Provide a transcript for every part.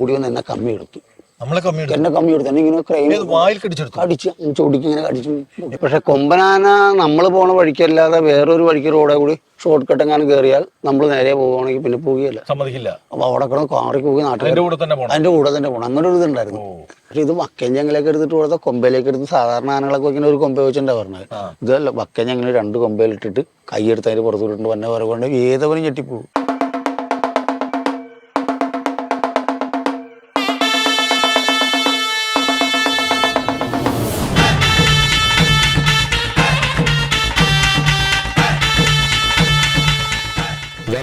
ഓടി വന്ന് എന്നെ കമ്മി എടുത്തു. നമ്മളെ എന്നെ കമ്മി എടുത്തു. എന്നെ ഇങ്ങനെ ക്രൈം അടിച്ചു കടിച്ച് ചൊടിക്ക് ഇങ്ങനെ കടിച്ചു. പക്ഷെ കൊമ്പനാന നമ്മൾ പോണ വഴിക്കല്ലാതെ വേറൊരു വഴിക്ക് റോഡെ കൂടി ഷോർട്ട് കട്ട് എങ്ങാനും കയറിയാൽ നമ്മൾ നേരെ പോവുകയാണെങ്കിൽ പിന്നെ പോവുകയല്ല. സമ്മതിക്കില്ല. അപ്പൊ അവിടെ കിടന്ന് കാറി പോയി നാട്ടിൽ അതിന്റെ കൂടെ തന്നെ അതിന്റെ കൂടെ പോകണം അങ്ങനെ ഒരു ഇതുണ്ടായിരുന്നു. പക്ഷെ ഇത് വക്കഞ്ചങ്ങളിലേക്ക് എടുത്തിട്ട് കൊടുത്ത കൊമ്പയിലേക്ക് എടുത്ത് സാധാരണ ആനകളൊക്കെ ഇങ്ങനെ ഒരു കൊമ്പ വെച്ചിട്ടാ പറഞ്ഞത്. ഇതല്ല വക്കഞ്ഞങ്ങനെ രണ്ട് കൊമ്പയിലിട്ടിട്ട് കൈയെടുത്ത് അതിന് പുറത്തു വിട്ടിട്ട് വന്നെ പറയുകൊണ്ട് ഏതവനും ഞെട്ടിപ്പോകും.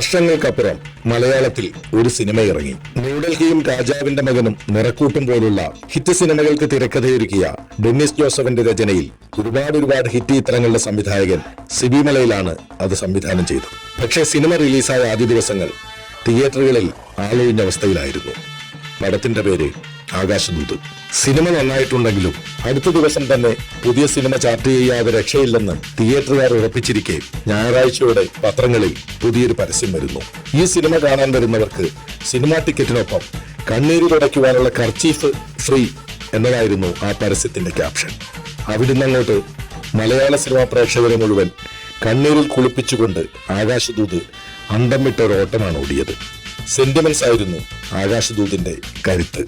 വർഷങ്ങൾക്കപ്പുറം മലയാളത്തിൽ ഒരു സിനിമ ഇറങ്ങി. ന്യൂഡൽഹിയും രാജാവിന്റെ മകനും നിറക്കൂട്ടും പോലുള്ള ഹിറ്റ് സിനിമകൾക്ക് തിരക്കഥയൊരുക്കിയ ഡെന്നിസ് ജോസഫിന്റെ രചനയിൽ ഒരുപാട് ഒരുപാട് ഹിറ്റ് ചിത്രങ്ങളുടെ സംവിധായകൻ സിബി മലയിലാണ് അത് സംവിധാനം ചെയ്തത്. പക്ഷേ സിനിമ റിലീസായ ആദ്യ ദിവസങ്ങൾ തിയേറ്ററുകളിൽ ആളൊഴിഞ്ഞ അവസ്ഥയിലായിരുന്നു. പടത്തിന്റെ പേര് ആകാശദൂത് സിനിമ നന്നായിട്ടുണ്ടെങ്കിലും അടുത്ത ദിവസം തന്നെ പുതിയ സിനിമ ചാർട്ട് ചെയ്യാതെ രക്ഷയില്ലെന്ന് തിയേറ്ററുകാർ ഉറപ്പിച്ചിരിക്കെ ഞായറാഴ്ചയോടെ പത്രങ്ങളിൽ പുതിയൊരു പരസ്യം വരുന്നു. ഈ സിനിമ കാണാൻ വരുന്നവർക്ക് സിനിമാ ടിക്കറ്റിനൊപ്പം കണ്ണീര് തുടയ്ക്കുവാനുള്ള കർച്ചീഫ് ഫ്രീ എന്നതായിരുന്നു ആ പരസ്യത്തിന്റെ ക്യാപ്ഷൻ. അവിടുന്ന് അങ്ങോട്ട് മലയാള സിനിമാ പ്രേക്ഷകരെ മുഴുവൻ കണ്ണീരിൽ കുളിപ്പിച്ചുകൊണ്ട് ആകാശദൂത് അന്തം വിട്ട ഓട്ടമാണ് ഓടിയത്. സെന്റിമെന്റ്സ് ആയിരുന്നു ആകാശദൂതിന്റെ കരുത്ത്.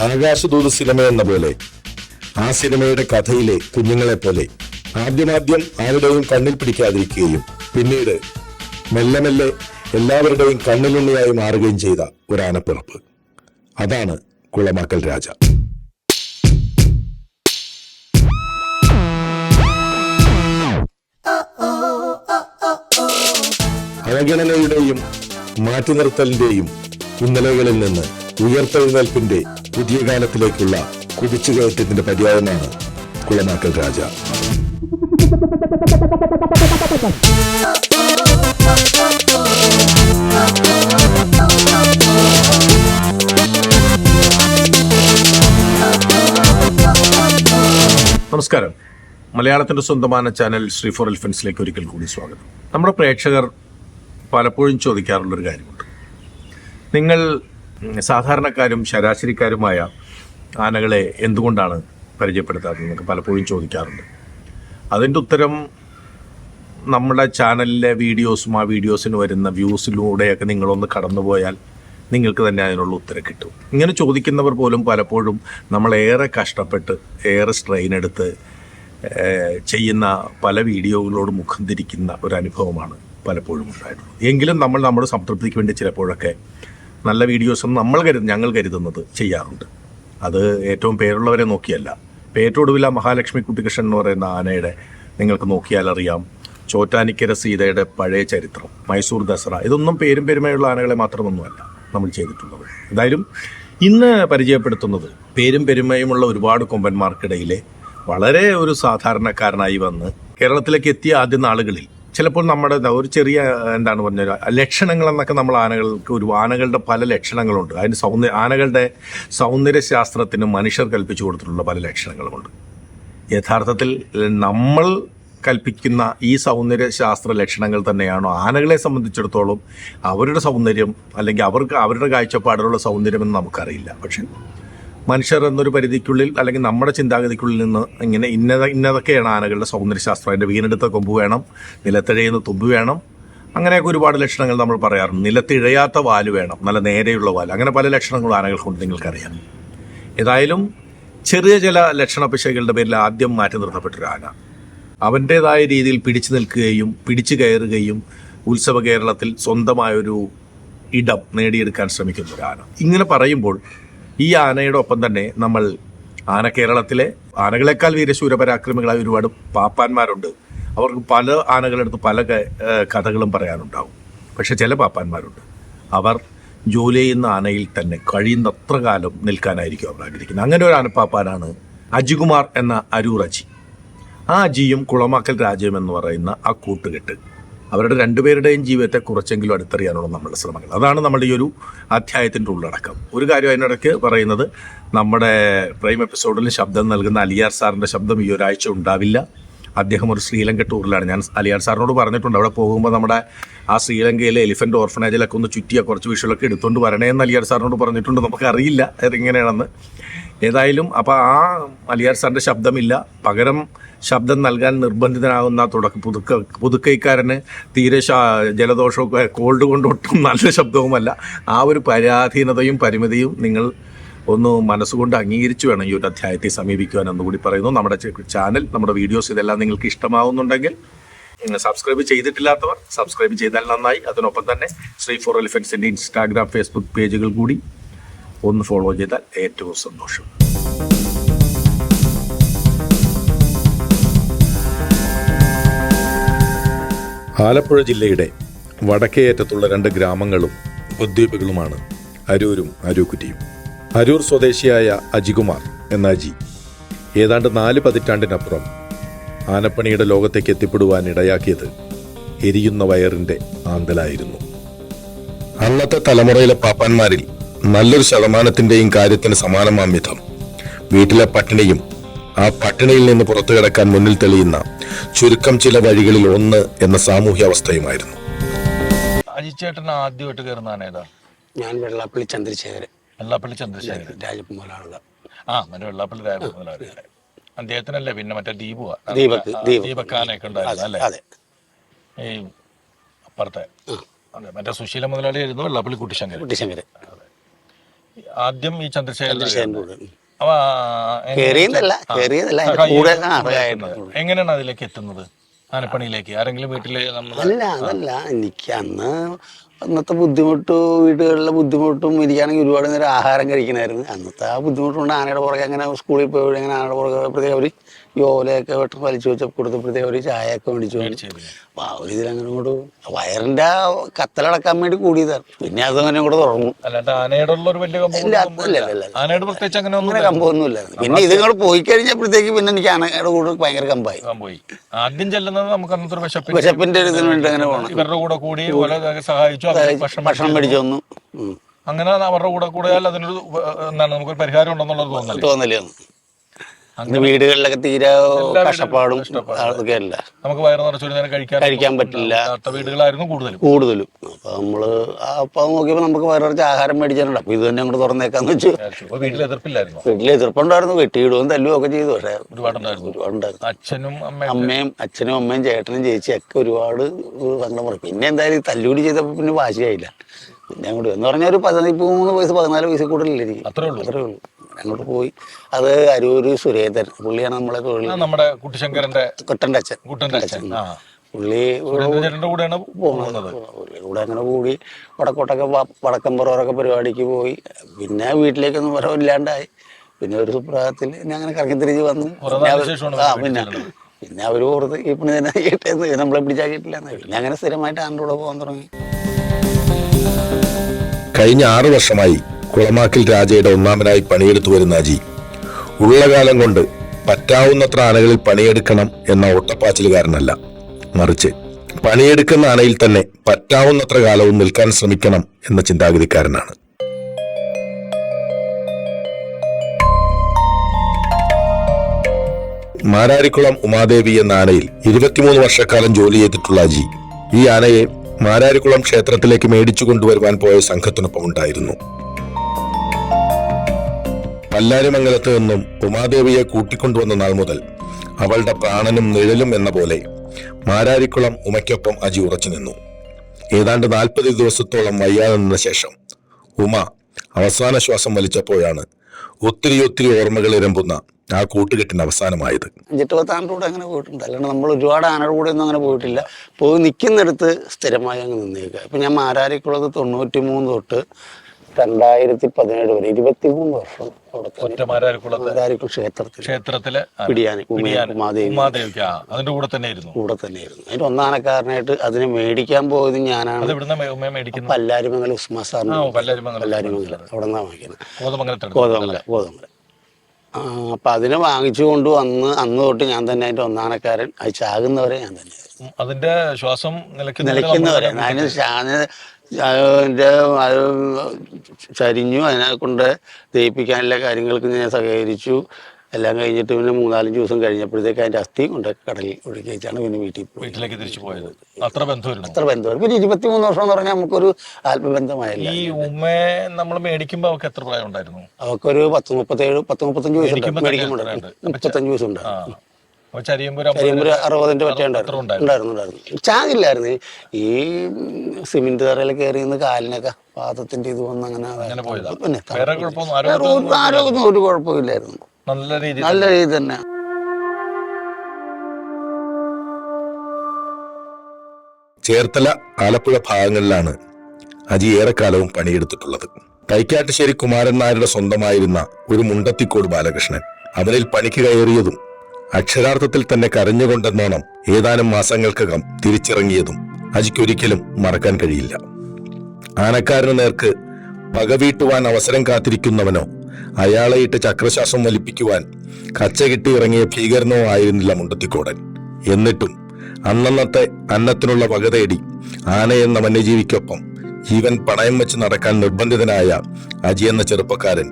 ആകാശദൂത് സിനിമ എന്ന പോലെ ആ സിനിമയുടെ കഥയിലെ കുഞ്ഞുങ്ങളെ പോലെ ആദ്യമാദ്യം ആരുടെയും കണ്ണിൽ പിടിക്കാതിരിക്കുകയും പിന്നീട് മെല്ലെ മെല്ലെ എല്ലാവരുടെയും കണ്ണിലുണ്ണിയായി മാറുകയും ചെയ്ത ഒരു ആനപ്പിറപ്പ് അതാണ് കുളമാക്കൽ രാജ. അവഗണനയുടെയും മാറ്റി നിർത്തലിന്റെയും ഇന്നലകളിൽ നിന്ന് ഉയർത്തെഴുന്നേൽപ്പിന്റെ പുതിയ കാലത്തിലേക്കുള്ള കുതിച്ചുകയറ്റത്തിന്റെ പര്യായമാണ് കുളമാക്കൽ രാജ. നമസ്കാരം. മലയാളത്തിന്റെ സ്വന്തமான ചാനൽ ശ്രീ ഫോർ എൽഫൻസിലേക്ക് ഒരിക്കൽ കൂടി സ്വാഗതം. നമ്മുടെ പ്രേക്ഷകർ പലപ്പോഴും ചോദിക്കാറുള്ളൊരു കാര്യമുണ്ട്. നിങ്ങൾ സാധാരണക്കാരും ശരാശരിക്കാരുമായ ആനകളെ എന്തുകൊണ്ടാണ് പരിചയപ്പെടുത്താത്തത് എന്നൊക്കെ പലപ്പോഴും ചോദിക്കാറുണ്ട്. അതിന്റെ ഉത്തരം നമ്മുടെ ചാനലിലെ വീഡിയോസും ആ വീഡിയോസിന് വരുന്ന വ്യൂസിലൂടെയൊക്കെ നിങ്ങളൊന്ന് കടന്നുപോയാൽ നിങ്ങൾക്ക് തന്നെ അതിനുള്ള ഉത്തരം കിട്ടും. ഇങ്ങനെ ചോദിക്കുന്നവർ പോലും പലപ്പോഴും നമ്മളേറെ കഷ്ടപ്പെട്ട് ഏറെ സ്ട്രെയിൻ എടുത്ത് ചെയ്യുന്ന പല വീഡിയോകളോട് മുഖം തിരിക്കുന്ന ഒരു അനുഭവമാണ് പലപ്പോഴും ഉണ്ടായിട്ടുള്ളത്. എങ്കിലും നമ്മൾ നമ്മുടെ സംതൃപ്തിക്ക് വേണ്ടി ചിലപ്പോഴൊക്കെ നല്ല വീഡിയോസും നമ്മൾ കരുത് ഞങ്ങൾ കരുതുന്നത് ചെയ്യാറുണ്ട്. അത് ഏറ്റവും പേരുള്ളവരെ നോക്കിയല്ല. പേറ്റൊടുവില മഹാലക്ഷ്മി കുട്ടികൃഷ്ണൻ എന്ന് പറയുന്ന ആനയുടെ നിങ്ങൾക്ക് നോക്കിയാൽ അറിയാം. ചോറ്റാനിക്കര സീതയുടെ പഴയ ചരിത്രം മൈസൂർ ദസറ. ഇതൊന്നും പേരും പെരുമയുള്ള ആനകളെ മാത്രമൊന്നുമല്ല നമ്മൾ ചെയ്തിട്ടുള്ളത്. എന്തായാലും ഇന്ന് പരിചയപ്പെടുത്തുന്നത് പേരും പെരുമയുമുള്ള ഒരുപാട് കൊമ്പന്മാർക്കിടയിലെ വളരെ ഒരു സാധാരണക്കാരനായി വന്ന് കേരളത്തിലേക്ക് എത്തിയ ആദ്യ നാളുകളിൽ ചിലപ്പോൾ നമ്മുടെ ഒരു ചെറിയ എന്താണ് പറഞ്ഞ ലക്ഷണങ്ങൾ എന്നൊക്കെ നമ്മൾ ആനകൾക്ക് ഒരു ആനകളുടെ പല ലക്ഷണങ്ങളുണ്ട്. അതിന് സൗന്ദര്യ ആനകളുടെ സൗന്ദര്യശാസ്ത്രത്തിന് മനുഷ്യർ കൽപ്പിച്ചു കൊടുത്തിട്ടുള്ള പല ലക്ഷണങ്ങളുമുണ്ട്. യഥാർത്ഥത്തിൽ നമ്മൾ കൽപ്പിക്കുന്ന ഈ സൗന്ദര്യശാസ്ത്ര ലക്ഷണങ്ങൾ തന്നെയാണോ ആനകളെ സംബന്ധിച്ചിടത്തോളം അവരുടെ സൗന്ദര്യം അല്ലെങ്കിൽ അവർക്ക് അവരുടെ കാഴ്ചപ്പാടിലുള്ള സൗന്ദര്യമെന്ന് നമുക്കറിയില്ല. പക്ഷെ മനുഷ്യർ എന്നൊരു പരിധിക്കുള്ളിൽ അല്ലെങ്കിൽ നമ്മുടെ ചിന്താഗതിക്കുള്ളിൽ നിന്ന് ഇങ്ങനെ ഇന്നത ഇന്നതൊക്കെയാണ് ആനകളുടെ സൗന്ദര്യശാസ്ത്രം. അതിന്റെ വീണെടുത്ത കൊമ്പ് വേണം നിലത്തിഴയുന്ന തുമ്പ് വേണം. അങ്ങനെയൊക്കെ ഒരുപാട് ലക്ഷണങ്ങൾ നമ്മൾ പറയാറുണ്ട്. നിലത്തിഴയാത്ത വാൽ വേണം നല്ല നേരെയുള്ള വാൽ. അങ്ങനെ പല ലക്ഷണങ്ങളും ആനകൾക്കുണ്ട് നിങ്ങൾക്കറിയാം. ഏതായാലും ചെറിയ ചില ലക്ഷണ പിശകളുടെ പേരിൽ ആദ്യം മാറ്റി നിർത്തപ്പെട്ടൊരു ആന. അവന്റേതായ രീതിയിൽ പിടിച്ചു നിൽക്കുകയും പിടിച്ചു കയറുകയും ഉത്സവ കേരളത്തിൽ സ്വന്തമായൊരു ഇടം നേടിയെടുക്കാൻ ശ്രമിക്കുന്ന ഒരു ആന. ഇങ്ങനെ പറയുമ്പോൾ ഈ ആനയുടെ ഒപ്പം തന്നെ നമ്മൾ ആന കേരളത്തിലെ ആനകളെക്കാൾ വീരശൂരപരാക്രമികളായ ഒരുപാട് പാപ്പാന്മാരുണ്ട്. അവർക്ക് പല ആനകളെടുത്ത് പല കഥകളും പറയാനുണ്ടാവും. പക്ഷെ ചില പാപ്പാന്മാരുണ്ട്. അവർ ജോലി ചെയ്യുന്ന ആനയിൽ തന്നെ കഴിയുന്നത്ര കാലം നിൽക്കാനായിരിക്കും അവർ ആഗ്രഹിക്കുന്നത്. അങ്ങനെ ഒരു ആനപ്പാപ്പാനാണ് അജികുമാർ എന്ന അരൂർ അജി. ആ അജിയും കുളമാക്കൽ രാജ്യം എന്ന് പറയുന്ന ആ കൂട്ടുകെട്ട്. അവരുടെ രണ്ടുപേരുടെയും ജീവിതത്തെ കുറച്ചെങ്കിലും അടുത്തറിയാനുള്ള നമ്മുടെ ശ്രമങ്ങൾ. അതാണ് നമ്മുടെ ഈ ഒരു അധ്യായത്തിന്റെ ഉള്ളടക്കം. ഒരു കാര്യം അതിനിടയ്ക്ക് പറയുന്നത് നമ്മുടെ പ്രൈം എപ്പിസോഡിൽ ശബ്ദം നൽകുന്ന അലിയാർ സാറിന്റെ ശബ്ദം ഈ ഒരാഴ്ച ഉണ്ടാവില്ല. അദ്ദേഹം ഒരു ശ്രീലങ്ക ടൂറിലാണ്. ഞാൻ അലിയാർ സാറിനോട് പറഞ്ഞിട്ടുണ്ട് അവിടെ പോകുമ്പോൾ നമ്മുടെ ആ ശ്രീലങ്കയിലെ എലിഫന്റ് ഓർഫനേജിലൊക്കെ ഒന്ന് ചുറ്റിയ കുറച്ച് വിഷയമൊക്കെ എടുത്തുകൊണ്ട് വരണേ എന്ന് അലിയാർ സാറിനോട് പറഞ്ഞിട്ടുണ്ട്. നമുക്കറിയില്ല അതെങ്ങനെയാണെന്ന്. ഏതായാലും അപ്പോൾ ആ അലിയാർ സാറിന്റെ ശബ്ദമില്ല. പകരം ശബ്ദം നൽകാൻ നിർബന്ധിതനാകുന്ന തുടക്ക പുതുക്ക പുതുക്കൈക്കാരന് തീരെ ജലദോഷവും കോൾഡ് കൊണ്ടൊട്ടും നല്ല ശബ്ദവുമല്ല. ആ ഒരു പരാധീനതയും പരിമിതിയും നിങ്ങൾ ഒന്ന് മനസ്സുകൊണ്ട് അംഗീകരിച്ചു വേണം ഈ ഒരു അധ്യായത്തെ സമീപിക്കുവാൻ എന്നുകൂടി പറയുന്നു. നമ്മുടെ ചാനൽ നമ്മുടെ വീഡിയോസ് ഇതെല്ലാം നിങ്ങൾക്ക് ഇഷ്ടമാവുന്നുണ്ടെങ്കിൽ സബ്സ്ക്രൈബ് ചെയ്തിട്ടില്ലാത്തവർ സബ്സ്ക്രൈബ് ചെയ്താൽ നന്നായി. അതിനൊപ്പം തന്നെ ശ്രീ ഫോർ എലിഫൻസിന്റെ ഇൻസ്റ്റാഗ്രാം ഫേസ്ബുക്ക് പേജുകൾ കൂടി ഒന്ന് ഫോളോ ചെയ്താൽ ഏറ്റവും സന്തോഷം. ആലപ്പുഴ ജില്ലയുടെ വടക്കേയറ്റത്തുള്ള രണ്ട് ഗ്രാമങ്ങളും ഉദ്വീപുകളുമാണ് അരൂരും അരൂക്കുറ്റിയും. അരൂർ സ്വദേശിയായ അജികുമാർ എന്ന അജി ഏതാണ്ട് നാല് പതിറ്റാണ്ടിനപ്പുറം ആനപ്പണിയുടെ ലോകത്തേക്ക് എത്തിപ്പെടുവാൻ ഇടയാക്കിയത് എരിയുന്ന വയറിന്റെ ആന്തലായിരുന്നു. അന്നത്തെ തലമുറയിലെ പാപ്പാന്മാരിൽ നല്ലൊരു ശതമാനത്തിന്റെയും കാര്യത്തിന് സമാനമാം വിധം വീട്ടിലെ പട്ടിണിയും ആ പട്ടിണിയിൽ നിന്ന് പുറത്തു കിടക്കാൻ മുന്നിൽ തെളിയുന്ന ചുരുക്കം ചില വഴികളിൽ ഒന്ന് എന്ന സാമൂഹ്യാവസ്ഥയുമായിരുന്നു അജിച്ചേട്ടൻ ആദ്യമായിട്ട് കയറുന്ന ആന ഏതാ? ഞാൻ വെള്ളാപ്പള്ളി ചന്ദ്രശേഖരൻ. വെള്ളാപ്പള്ളി ചന്ദ്രശേഖരൻ. രാജകുമാരാണുള്ള ആ മറ്റേ വെള്ളാപ്പള്ളി രാജകുമാരൻ അദ്ദേഹത്തിനല്ലേ പിന്നെ മറ്റേ ദീപു ദീപക്, ദീപക്. ദീപക്കാനൊക്കെ ഉണ്ടായിരുന്നു അല്ലേ? അതെ ഈ അപ്പുറത്തെ. മറ്റേ സുശീല മുതലാളി ആയിരുന്നു വെള്ളാപ്പള്ളി കുട്ടിശങ്കര കുട്ടിശങ്കരൻ. ആദ്യം ഈ ചന്ദ്രശേഖരൻ ആ. കയറിയതല്ല ആ, കൂടെ. എങ്ങനെയാണ് അതിലേക്ക് എത്തുന്നത്? ആനപ്പണിയിലേക്ക്. ആരെങ്കിലും വീട്ടിൽ അല്ല അതല്ല എനിക്ക് അന്ന് അന്നത്തെ ബുദ്ധിമുട്ട് വീടുകളിലെ ബുദ്ധിമുട്ടും എനിക്കാണെങ്കിൽ ഒരുപാട് നേരം ആഹാരം കഴിക്കണമായിരുന്നു. അന്നത്തെ ആ ബുദ്ധിമുട്ടുണ്ട്. ആനയുടെ പുറകെ അങ്ങനെ സ്കൂളിൽ പോയി അങ്ങനെ ആനയുടെ പുറകെ പോയപ്പോഴത്തേക്ക് അവർ യോലയൊക്കെ ഓലയൊക്കെ വലിച്ചു വലിച്ചു വെച്ച് കൊടുത്തപ്പോഴത്തേക്ക് അവർ ചായയൊക്കെ മേടിച്ചു അപ്പോൾ ആ ഒരു ഇതിൽ അങ്ങനെ അങ്ങോട്ട് വയറിന്റെ ആ കത്തലടക്കാൻ വേണ്ടി കൂടിയതാണ്. പിന്നെ അത് അങ്ങനെ കൂടെ തുടങ്ങും ഇല്ല ഇല്ല ഇല്ല. ഇല്ല. ഇല്ല അങ്ങനെ അങ്ങനെ കമ്പമൊന്നുമില്ലായിരുന്നു പിന്നെ ഇതിങ്ങോട്ട് പോയി കഴിഞ്ഞപ്പോഴത്തേക്ക് പിന്നെ എനിക്ക് ആനയുടെ കൂടെ ഭയങ്കര കമ്പായി. പോയി. ആദ്യം ചെല്ലുന്നത് നമുക്ക് വിശപ്പിന്റെ ഒരു ഇതിന് വേണ്ടി അങ്ങനെ പോകണം ഇവരുടെ കൂടെ കൂടി സഹായിച്ചു. ഭക്ഷണം മേടിച്ചു വന്നു. അങ്ങനെ അവരുടെ കൂടെ കൂടെ അതിനൊരു എന്താണ് നമുക്കൊരു പരിഹാരം ഉണ്ടെന്നുള്ളത് തോന്നൽ തോന്നൽ അന്ന് വീടുകളിലൊക്കെ തീരെ കഷ്ടപ്പാടും അതൊക്കെ അല്ല. നമുക്ക് വയറ് കഴിക്കാൻ കഴിക്കാൻ പറ്റില്ല. വീടുകളായിരുന്നു കൂടുതലും. കൂടുതലും. അപ്പൊ നമ്മൾ അപ്പൊ നോക്കിയപ്പോ നമുക്ക് വയറിറച്ച് ആഹാരം മേടിച്ചാലുണ്ട് അപ്പൊ ഇത് തന്നെ അങ്ങോട്ട് തുറന്നേക്കാന്ന് വെച്ചു. വീട്ടിൽ എതിർപ്പില്ലായിരുന്നു. വീട്ടിൽ എതിർപ്പുണ്ടായിരുന്നു. വെട്ടിയിടുകയും തല്ലുകയും ഒക്കെ ചെയ്തു. പക്ഷെ ഒരുപാടുണ്ടായിരുന്നു. ഒരുപാടുണ്ടായിരുന്നു. അച്ഛനും അമ്മയും അച്ഛനും അമ്മയും ചേട്ടനും ചേച്ചിയും ഒക്കെ ഒരുപാട് സങ്കടം പറയും പിന്നെ എന്തായാലും തല്ലുകൂടി ചെയ്തപ്പോ പിന്നെ വാശിയായില്ല. പിന്നെ അങ്ങോട്ട് എന്ന് പറഞ്ഞാൽ ഒരു പതിമൂന്ന് വയസ്സ് പതിനാല് വയസ്സ് കൂടുതലില്ല എനിക്ക്. അത്രേ ഉള്ളൂ. അത്രേ ഉള്ളൂ. അങ്ങോട്ട് പോയി. അത് അരൂര് സുരേന്ദ്രൻ. പുള്ളിയാണ് നമ്മളെ തൊഴിൽ നമ്മുടെ കുട്ടിശങ്കരന്റെ കുട്ടന്റെ അച്ഛൻ കുട്ടന്റെ അച്ഛൻ പുള്ളി കൂടെയാണ് പോകുന്നത്. കൂടെ അങ്ങനെ കൂടി വടക്കോട്ടൊക്കെ വടക്കം പുറവറൊക്കെ പരിപാടിക്ക് പോയി. പിന്നെ വീട്ടിലേക്കൊന്നും വരവില്ലാണ്ടായി. പിന്നെ ഒരു സുപ്രഭാതത്തിൽ ഞാൻ അങ്ങനെ കറങ്ങി തിരിച്ച് വന്നു പിന്നെ ആ പിന്നെ. പിന്നെ അവർ ഓർത്ത് ഈ പണി തന്നെ ചെയ്യട്ടെന്ന് നമ്മളെ പിടിച്ചാക്കിയിട്ടില്ല പിന്നെ അങ്ങനെ സ്ഥിരമായിട്ട് ആന്റെ കൂടെ പോകാൻ തുടങ്ങി. കഴിഞ്ഞ ആറു വർഷമായി കുളമാക്കിൽ രാജയുടെ ഒന്നാമനായി പണിയെടുത്തു വരുന്ന അജി. ഉള്ള കാലം കൊണ്ട് പറ്റാവുന്നത്ര ആനകളിൽ പണിയെടുക്കണം എന്ന ഓട്ടപ്പാച്ചിലുകാരനല്ല. മറിച്ച് പണിയെടുക്കുന്ന ആനയിൽ തന്നെ പറ്റാവുന്നത്ര കാലവും നിൽക്കാൻ ശ്രമിക്കണം എന്ന ചിന്താഗതിക്കാരനാണ്. മാരാരിക്കുളം ഉമാദേവി എന്ന ആനയിൽ ഇരുപത്തിമൂന്ന് വർഷക്കാലം ജോലി ചെയ്തിട്ടുള്ള അജി ഈ ആനയെ മാരാരിക്കുളം ക്ഷേത്രത്തിലേക്ക് മേടിച്ചു കൊണ്ടുവരുവാൻ പോയ സംഘത്തിനൊപ്പം ഉണ്ടായിരുന്നു പല്ലാരിമംഗലത്ത് നിന്നും ഉമാദേവിയെ കൂട്ടിക്കൊണ്ടുവന്ന നാൾ മുതൽ അവളുടെ പ്രാണനും നിഴലും എന്ന പോലെ മാരാരിക്കുളം ഉമയ്ക്കൊപ്പം അജി ഉറച്ചു നിന്നു. ഏതാണ്ട് നാൽപ്പത് ദിവസത്തോളം വയ്യാതെ നിന്ന ശേഷം ഉമ അവസാന ശ്വാസം വലിച്ചപ്പോഴാണ് ഒത്തിരി ഒത്തിരി ഓർമ്മകൾ ഇരമ്പുന്ന ആ കൂട്ടുകെട്ടിന് അവസാനമായത്. അഞ്ചെട്ട് പത്താണ്ട് കൂടെ അങ്ങനെ പോയിട്ടുണ്ട്. അല്ലാണ്ട് നമ്മൾ ഒരുപാട് ആനയുടെ കൂടെ ഒന്നും അങ്ങനെ പോയിട്ടില്ല. പോയി നിൽക്കുന്നിടത്ത് സ്ഥിരമായി അങ്ങ് നിന്നേക്കുക ഇപ്പം ഞാൻ മാരാരിക്കുള്ളത് തൊണ്ണൂറ്റി മൂന്ന് തൊട്ട് രണ്ടായിരത്തി പതിനേഴ് വരെ ഇരുപത്തി മൂന്ന് വർഷം തന്നെ മാരാരിക്കുളം ക്ഷേത്രത്തിൽ ക്ഷേത്രത്തിലെ പിടിയാനി ഉമാദേവി. അതിന്റെ കൂടെ തന്നെ ആയിരുന്നു. കൂടെ തന്നെയായിരുന്നു അതിന്റെ ഒന്നാനക്കാരനായിട്ട് അതിനെ മേടിക്കാൻ പോയത് ഞാനാണ്. പല്ലാരിമംഗലം ഉസ്മാ സാറിന് പല്ലാരിമംഗലം. അവിടെ നിന്നാണ് വാങ്ങിക്കുന്നത്? കോതമംഗലത്താണ് ഗോതമ്പല ഗോതമ്പല അപ്പം അതിനെ വാങ്ങിച്ചു കൊണ്ട് വന്ന് അന്ന് തൊട്ട് ഞാൻ തന്നെ അതിന്റെ ഒന്നാനക്കാരൻ. അത് ചാകുന്നവരെ ഞാൻ തന്നെ അതിന്റെ ശ്വാസം നിലയ്ക്കുന്ന നിലയ്ക്കുന്നവരെ. അതിന് അതിന് അതിന്റെ അത് ചരിഞ്ഞു അതിനെ കൊണ്ട് ദയിപ്പിക്കാനുള്ള കാര്യങ്ങൾക്ക് ഞാൻ സഹകരിച്ചു. എല്ലാം കഴിഞ്ഞിട്ട് പിന്നെ മൂന്നാലഞ്ച് ദിവസം കഴിഞ്ഞപ്പോഴത്തേക്ക് അതിന്റെ അസ്ഥി കൊണ്ട് കടലിൽ ഒഴുകി വെച്ചാണ് പിന്നെ വീട്ടിൽ വീട്ടിലേക്ക് തിരിച്ചു പോയത്. അത്ര ബന്ധമായിരുന്നു. അത്ര ബന്ധമാണ് പിന്നെ ഇരുപത്തിമൂന്ന് വർഷം എന്ന് പറഞ്ഞാൽ നമുക്കൊരു ആത്മബന്ധമായില്ല ഈ ഉമ്മയെ നമ്മൾ മേടിക്കുമ്പോൾ അവർക്ക് എത്ര പ്രായം ഉണ്ടായിരുന്നു അവക്കൊരു പത്ത് മുപ്പത്തേഴ് പത്ത് മുപ്പത്തഞ്ച് വയസ്സുണ്ട്. മേടിക്കുമ്പോൾ? മുപ്പത്തഞ്ച് വയസ്സുണ്ട്. കരിയുമ്പോൾ അറുപതിന്റെ പറ്റേ ഉണ്ടായിരുന്നു. ഉണ്ടായിരുന്നു. ഉണ്ടായിരുന്നു ഉണ്ടായിരുന്നു. ചാകില്ലായിരുന്നു. ഈ സിമെന്റ് തറയിൽ കയറി നിന്ന് കാലിനൊക്കെ പാദത്തിന്റെ ഇത് വന്ന് അങ്ങനെ പിന്നെ ഒരു കുഴപ്പമില്ലായിരുന്നു. നല്ല രീതി നല്ല രീതി തന്നെ. ചേർത്തല ആലപ്പുഴ ഭാഗങ്ങളിലാണ് അജി ഏറെക്കാലവും പണിയെടുത്തിട്ടുള്ളത്. തൈക്കാട്ടുശ്ശേരി കുമാരൻ നായരുടെ സ്വന്തമായിരുന്ന ഒരു മുണ്ടത്തിക്കോട് ബാലകൃഷ്ണൻ അവരിൽ പണിക്ക് കയറിയതും അക്ഷരാർത്ഥത്തിൽ തന്നെ കരഞ്ഞുകൊണ്ടെന്നോണം ഏതാനും മാസങ്ങൾക്കകം തിരിച്ചിറങ്ങിയതും അജിക്കൊരിക്കലും മറക്കാൻ കഴിയില്ല. ആനക്കാരന് നേർക്ക് പകവീട്ടുവാൻ അവസരം കാത്തിരിക്കുന്നവനോ അയാളെ ഇട്ട് ചക്രശ്വാസം വലിപ്പിക്കുവാൻ കച്ച കിട്ടി ഇറങ്ങിയ ഭീകരനോ ആയിരുന്നില്ല മുണ്ടത്തിക്കോടൻ. എന്നിട്ടും അന്നന്നത്തെ അന്നത്തിനുള്ള വക തേടി ആന എന്ന വന്യജീവിക്കൊപ്പം ജീവൻ പണയം വെച്ച് നടക്കാൻ നിർബന്ധിതനായ അജി എന്ന ചെറുപ്പക്കാരൻ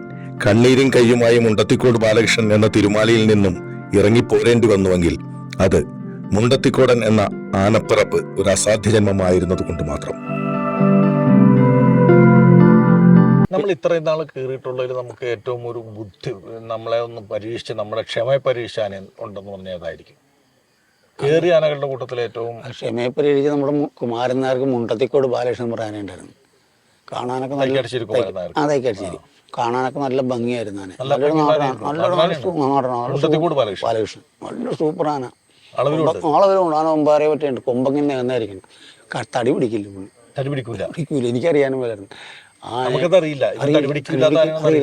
കണ്ണീരും കയ്യുമായി മുണ്ടത്തിക്കോട് ബാലകൃഷ്ണൻ എന്ന തിരുമാലിയിൽ നിന്നും ഇറങ്ങിപ്പോരേണ്ടി വന്നുവെങ്കിൽ അത് മുണ്ടത്തിക്കോടൻ എന്ന ആനപ്പിറപ്പ് ഒരു അസാധ്യ ജന്മമായിരുന്നത് കൊണ്ട് മാത്രം. നമ്മൾ ഇത്രയും നാൾ കയറിയിട്ടുള്ളതിൽ നമുക്ക് ഏറ്റവും ഒരു ബുദ്ധി നമ്മളെ ഒന്ന് പരീക്ഷിച്ച് നമ്മുടെ ക്ഷമയെ പരീക്ഷിച്ചാൻ ഉണ്ടെന്ന് പറഞ്ഞതായിരിക്കും കയറിയ ആനകളുടെ കൂട്ടത്തിൽ ഏറ്റവും ക്ഷമയെ പരീക്ഷിച്ച് നമ്മുടെ കുമാരന്മാർക്ക് മുണ്ടത്തിക്കോട് ബാലകൃഷ്ണൻ പറയാനുണ്ടായിരുന്നു കാണാനൊക്കെ നല്ല അടിച്ചിരിക്കും അതൊക്കെ അടിച്ചിരിക്കും കാണാനൊക്കെ നല്ല ഭംഗിയായിരുന്നു ആന നല്ല നല്ലൊരു നാടനാണ്. നല്ലൊരു നാടനാണ്. നല്ല മുണ്ടത്തിക്കോട് സൂ- ബാലകൃഷ്ണൻ. നല്ല സൂപ്പർ ആന ആളവരും ആന ഒമ്പാറെ പറ്റിയുണ്ട്. കൊമ്പങ്ങനെ നന്നായിരിക്കും ക- തടി പിടിക്കില്ല പുള്ളി. തടി പിടിക്കൂല. പിടിക്കൂല. എനിക്കറിയാനും പോലായിരുന്നു നമുക്കത് അറിയില്ല.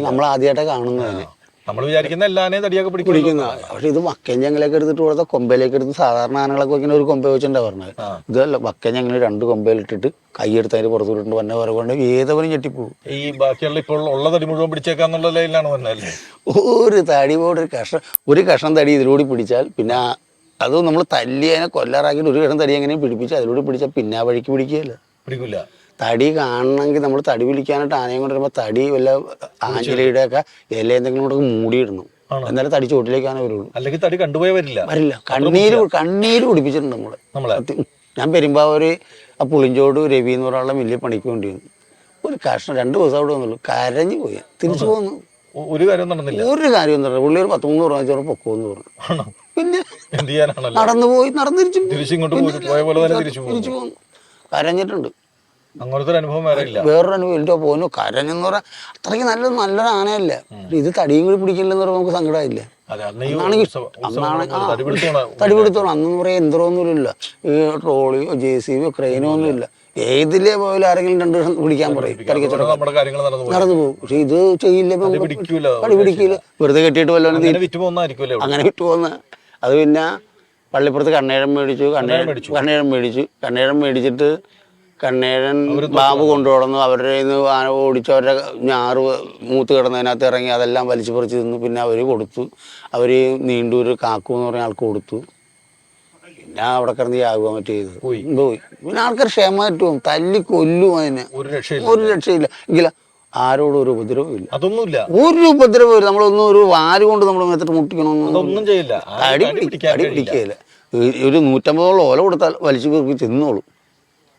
നമ്മൾ ആദ്യമായിട്ടാണ് കാണുന്നതിന് നമ്മൾ വിചാരിക്കുന്ന എല്ലാ തടിയൊക്കെ പിടിക്കും പിടിക്കുന്ന. പക്ഷെ ഇത് വക്കൻ ഞങ്ങളൊക്കെ എടുത്തിട്ട് കൊടുത്ത കൊമ്പയിലേക്ക് എടുത്ത് സാധാരണ ആനകളൊക്കെ ഇങ്ങനെ ഒരു കൊമ്പ വെച്ചിട്ടുണ്ടാ പറഞ്ഞത്. ഇതല്ല വക്കൻ ഞങ്ങൾ രണ്ട് കൊമ്പയിലിട്ടിട്ട് കൈയെടുത്ത് അതിന് പുറത്തു വിട്ടിട്ട് വന്ന വരെ കൊണ്ട് ഏതവനും ഞെട്ടിപ്പോവും ഈ ബാക്കിയുള്ള ഇപ്പോൾ ഉള്ള തടി മുഴുവൻ പിടിച്ചേക്കാന്നുള്ള ലൈനിലാണ് വന്നത് ഒരു തടി പോലെ ഒരു കഷ ഒരു കഷ്ണം തടി ഇതിലൂടെ പിടിച്ചാൽ പിന്നെ ആ- അത് നമ്മൾ തല്ലി അതിനെ കൊല്ലാറാക്കിയിട്ട് ഒരു കഷ്ണം തടി എങ്ങനെയും പിടിപ്പിച്ച് അതിലൂടെ പിടിച്ചാൽ പിന്നെ ആ വഴിക്ക് പിടിക്കുകയല്ല. പിടിക്കൂല തടി കാണണമെങ്കിൽ നമ്മൾ തടി പിടിക്കാനായിട്ട് ആനയും കൊണ്ട് വരുമ്പോൾ തടി വല്ല ആഞ്ചലിയുടെ ഒക്കെ ഇല എന്തെങ്കിലും കൂടെ മൂടിയിടണം. എന്നാലും തടി ചോട്ടിലേക്കാണ് വരുള്ളൂ. അല്ലെങ്കിൽ തടി കണ്ടുപോയ വരില്ല. വരില്ല. കണ്ണീര് കണ്ണീര് കുടിപ്പിച്ചിട്ടുണ്ട് നമ്മൾ. നമ്മളെ. ഞാൻ പെരുമ്പാവൂര് ആ പുളിഞ്ചോട് രവി എന്ന് പറയാനുള്ള വലിയ പണിക്ക് വേണ്ടി വന്നു ഒരു കഷ്ണം രണ്ട് ദിവസം അവിടെ വന്നുള്ളൂ കരഞ്ഞു പോയി. തിരിച്ചു പോന്നു. ഒരു കാര്യം നടന്നില്ല. ഒരു കാര്യം നടന്നു പുള്ളി ഒരു പത്ത് മൂന്ന് പ്രാവശ്യം പൊക്കോന്ന് പറഞ്ഞു. പിന്നെ നടന്നു പോയി നടന്നിരിച്ചു. പോയി. പോയ പോലെ തന്നെ തിരിച്ചു തിരിച്ചു പോന്നു. കരഞ്ഞിട്ടുണ്ട്. അങ്ങനത്തെ ഒരു അനുഭവം വേറെ ഇല്ല. വേറൊരു അനുഭവം എന്റെ പോന്നു. കരഞ്ഞെന്ന് പറഞ്ഞാൽ അത്രയ്ക്ക് നല്ല നല്ലൊരു ആനയല്ല. ഇത് തടിയും കൂടി പിടിക്കില്ലെന്ന് പറയുമ്പോൾ നമുക്ക് സങ്കടമായില്ല അതെ അന്ന് പറയാ അന്നാണെങ്കിൽ ഇല്ല അന്നാണ് അന്നെന്ന് പറയാൻ യന്ത്രമൊന്നുമില്ല ഈ ട്രോളിയോ ജെ സി ബിയോ ക്രെയിനോ ഒന്നുമില്ല ഏതിലേ പോലും ആരെങ്കിലും രണ്ടു ദിവസം പിടിക്കാൻ പറയും. നടന്നു പോകും. പക്ഷെ ഇത് ചെയ്യില്ല. തടി പിടിക്കില്ല വെറുതെ കെട്ടിയിട്ട് വല്ലതും അങ്ങനെ വിറ്റ് പോകുന്നതായിരിക്കുമല്ലേ ഇവിടെ? അങ്ങനെ വിട്ടു പോന്ന. അത് പിന്നെ പള്ളിപ്പുറത്ത് കണ്ണേഴം മേടിച്ചു കണ്ണേഴം കണ്ണേഴം മേടിച്ചു. കണ്ണേഴം മേടിച്ചിട്ട് കണ്ണേഴൻ ബാബു കൊണ്ടുപോടുന്നു അവരുടെ നിന്ന് ആന ഓടിച്ചു അവരുടെ ഞാറ് മൂത്ത് കിടന്നതിനകത്ത് ഇറങ്ങി അതെല്ലാം വലിച്ചു പറിച്ച് തിന്നു. പിന്നെ അവർ കൊടുത്തു. അവർ നീണ്ടൂര് കാക്കു എന്ന് പറഞ്ഞ ആൾക്ക് കൊടുത്തു. പിന്നെ അവിടെ കിടന്ന് യാകുക മറ്റേ ചെയ്തത് പോയി. പിന്നെ ആൾക്കാർ പോകും തല്ലി കൊല്ലും അതിനെ. ഒരു രക്ഷയില്ല. എങ്കില ആരോടും ഒരു ഉപദ്രവം ഇല്ല. അതൊന്നുമില്ല. ഒരു ഉപദ്രവം ഇല്ല. നമ്മളൊന്നും ഒരു വാര് കൊണ്ട് നമ്മൾ മേത്തിട്ട് മുട്ടിക്കണമെന്നൊന്നും ചെയ്യില്ല. അടി തടി തടി പിടി- പിടിക്കാൻ തടി കഴിയില്ല. പിടിക്കുകയില്ല ഒരു നൂറ്റമ്പതോളം ഓല കൊടുത്താൽ വലിച്ചു പെറുക്കി തിന്നോളും.